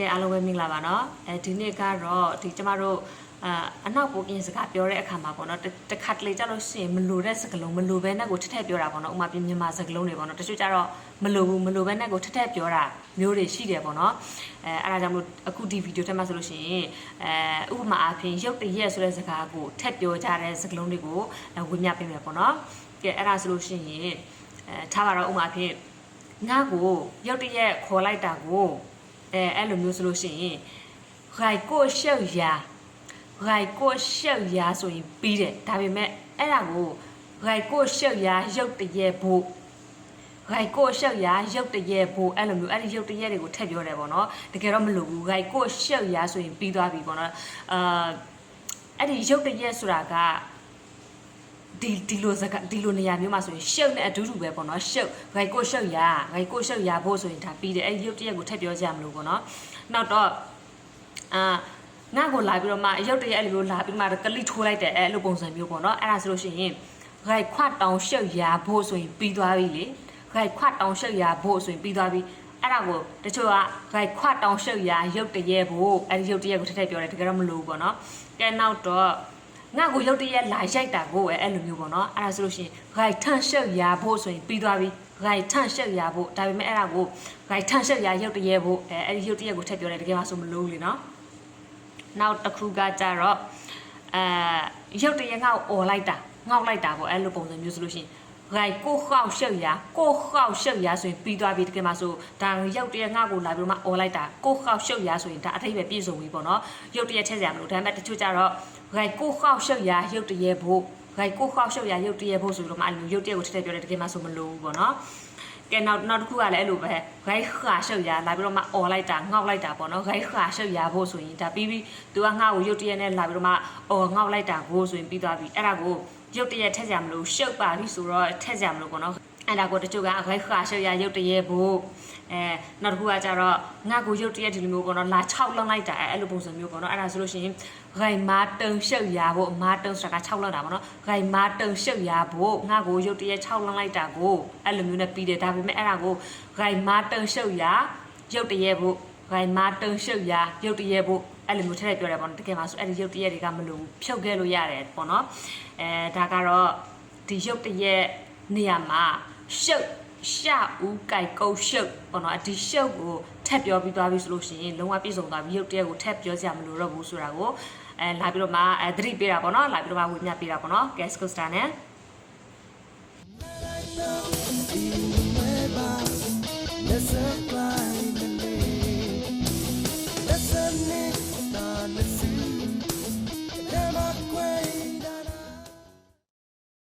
ကဲအားလုံးပဲမင်္ဂလာပါနော်အဲဒီနေ့ကတော့ဒီကျမတို့အာအနောက်ပိုကင်းစကားပြောတဲ့အခါမှာပေါ့နော်တခါတလေကြလို့ရှိရင်မလိုတဲ့စကားလုံးမလိုဘဲနဲ့ကိုထက်ထက်ပြောတာပေါ့နော်ဥမာပြမြန်မာစကားလုံးတွေပေါ့နော်တချို့ကြတော့မလိုဘူးမလိုဘဲနဲ့ကိုထက်ထက်ပြောတာမျိုးတွေရှိတယ်ပေါ့နော်အဲအဲ့ဒါကြောင့်မလို့အခုဒီဗီဒီယိုထဲမှာဆိုလို့ရှိရင်အဲဥပမာအဖြစ်ရုပ်တရက်ဆိုတဲ့စကားကိုထက်ပြောကြတဲ့စကားလုံးတွေကိုဝင်ပြပေးမယ်ပေါ့နော်ကဲအဲ့ဒါဆိုလို့ရှိရင်အဲထားပါတော့ဥပမာအဖြစ်ငါ့ကိုရုပ်တရက်ခေါ်လိုက်တာကို အဲအဲ့လိုမျိုးဆိုလို့ရှိရင်ရိုက်ကိုရှောက်ရာရိုက်ကိုရှောက်ရာဆိုရင်ပြီးတယ်ဒါပေမဲ့အဲ့ဒါကိုရိုက်ကိုရှောက်ရာရုပ်တရက်ဖို့ရိုက်ကိုရှောက်ရာရုပ်တရက်ဖို့အဲ့လိုမျိုးအဲ့ဒီရုပ်တရက်တွေကိုထည့်ပြောတယ်ပေါ့နော်တကယ်တော့မလိုဘူးရိုက်ကိုရှောက်ရာဆိုရင်ပြီးသွားပြီပေါ့နော်အာအဲ့ဒီရုပ်တရက်ဆိုတာက ဒီဒီလိုစကားဒီလိုနေရာမျိုးမှာဆိုရင်ရှုပ်နဲ့အတူတူပဲပေါ့နော်ရှုပ်ဂိုက်ကိုရှုပ်ရဂိုက်ကိုရှုပ်ရဖို့ဆိုရင်ဒါပြီးတယ်အဲ့ဒီရုပ်တရက်ကိုထည့်ပြောကြရမလို့ပေါ့နော်နောက်တော့အာငါ့ကိုလာပြီးတော့မှရုပ်တရက်အဲ့လိုမျိုးလာပြီးမှကလိထိုးလိုက်တယ်အဲ့လိုပုံစံမျိုးပေါ့နော်အဲ့ဒါဆိုလို့ရှိရင်ဂိုက်ခွတ်တောင်ရှုပ်ရဖို့ဆိုရင်ပြီးသွားပြီလေဂိုက်ခွတ်တောင်ရှုပ်ရဖို့ဆိုရင်ပြီးသွားပြီအဲ့ဒါကိုတချို့ကဂိုက်ခွတ်တောင်ရှုပ်ရရုပ်တရက်ဖို့အဲ့ဒီရုပ်တရက်ကိုထည့်ထည့်ပြောတယ်တကယ်တော့မလို့ဘူးပေါ့နော်ကဲနောက်တော့ ငါကိုရုပ်တရက်လာရိုက်တာကိုပဲအဲ့လိုမျိုးပေါ့နော်အဲ့ဒါဆိုလို့ရှိရင် right ထန့်ရှက်ရဖို့ဆိုရင်ပြီးသွားပြီ right ထန့်ရှက်ရဖို့ဒါပေမဲ့အဲ့ဒါကို right ထန့်ရှက်ရရုပ်တရက်ဖို့အဲအဲ့ဒီရုပ်တရက်ကိုထည့်ပြောတယ်တကယ်မှဆိုမလို့လေနော်နောက်တစ်ခုကကြတော့အဲရုပ်တရက်ငါ့ကိုអော်လိုက်တာငေါက်လိုက်တာပေါ့အဲ့လိုပုံစံမျိုးဆိုလို့ရှိရင် right ကိုခောက်ရှက်ရကိုခောက်ရှက်ရဆိုရင်ပြီးသွားပြီတကယ်မှဆိုဒါရုပ်တရက်ငါ့ကိုလာပြီးတော့မှអော်လိုက်တာကိုခောက်ရှက်ရဆိုရင်ဒါအထိပ္ပယ်ပြည့်စုံပြီပေါ့နော်ရုပ်တရက်ထည့်စရာမလိုဒါပေမဲ့တချို့ကြတော့ ဂိုက်ကိုခောက်ရှုပ်ရာရုပ်တရက်ဖို့ဂိုက်ကိုခောက်ရှုပ်ရာရုပ်တရက်ဖို့ဆိုပြီးတော့မှအဲ့လိုရုပ်တရက်ကိုထည့်ထည့်ပြောတယ်တကယ်မှဆိုမလို့ဘူးပေါ့နော်ကဲနောက်နောက်တစ်ခုကလည်းအဲ့လိုပဲဂိုက်ခါရှုပ်ရာလာပြီးတော့မှអော်လိုက်တာငေါက်လိုက်တာပေါ့နော်ဂိုက်ခါရှုပ်ရာဖို့ဆိုရင်ဒါပြီးပြီးသူကငါ့ကိုရုပ်တရက်နဲ့လာပြီးတော့မှអော်ငေါက်လိုက်တာကိုဆိုရင်ပြီးသွားပြီအဲ့ဒါကို ရုပ်တရက်ထည့်ကြမလို့ရှုပ်ပါပြီဆိုတော့ထည့်ကြမလို့ပေါ့နော်အဲ့ဒါကိုတချို့ကအခိုက်ခါရှုပ်ရရုပ်တရက်ဖို့အဲနောက်တစ်ခုကကြတော့ငါ့ကိုရုပ်တရက်ဒီလိုမျိုးပေါ့နော်လာ6လောက်လိုက်တာအဲအဲ့လိုပုံစံမျိုးပေါ့နော်အဲ့ဒါဆိုလို့ရှိရင်ဂိုင်မာတုံရှုပ်ရဖို့မာတုံဆိုတာက6လောက်တာပေါ့နော်ဂိုင်မာတုံရှုပ်ရဖို့ငါ့ကိုရုပ်တရက်6လောက်လိုက်တာကိုအဲ့လိုမျိုးနဲ့ပြီးတယ်ဒါပေမဲ့အဲ့ဒါကိုဂိုင်မာတုံရှုပ်ရရုပ်တရက်ဖို့ဂိုင်မာတုံရှုပ်ရရုပ်တရက်ဖို့ အဲ့လိုမျိုးထည့်ပြောတယ်ပေါ့နော်တကယ်ပါဆိုအဲ့ဒီရုပ်တရက်တွေကမလို့ဖြုတ်ခဲ့လို့ရတယ်ပေါ့နော်အဲဒါကတော့ဒီရုပ်တရက်နေရာမှာရှုပ်ရှာဦးကြိုက်ကုတ်ရှုပ်ပေါ့နော်ဒီရှုပ်ကိုထပ်ပြောပြီးသွားပြီဆိုလို့ရှိရင်လုံးဝပြည့်စုံသွားပြီရုပ်တရက်ကိုထပ်ပြောစရာမလိုတော့ဘူးဆိုတာကိုအဲလာပြီးတော့မှအဲသတိပေးတာပေါ့နော်လာပြီးတော့မှဝေမျှပေးတာပေါ့နော် guest coaster နဲ့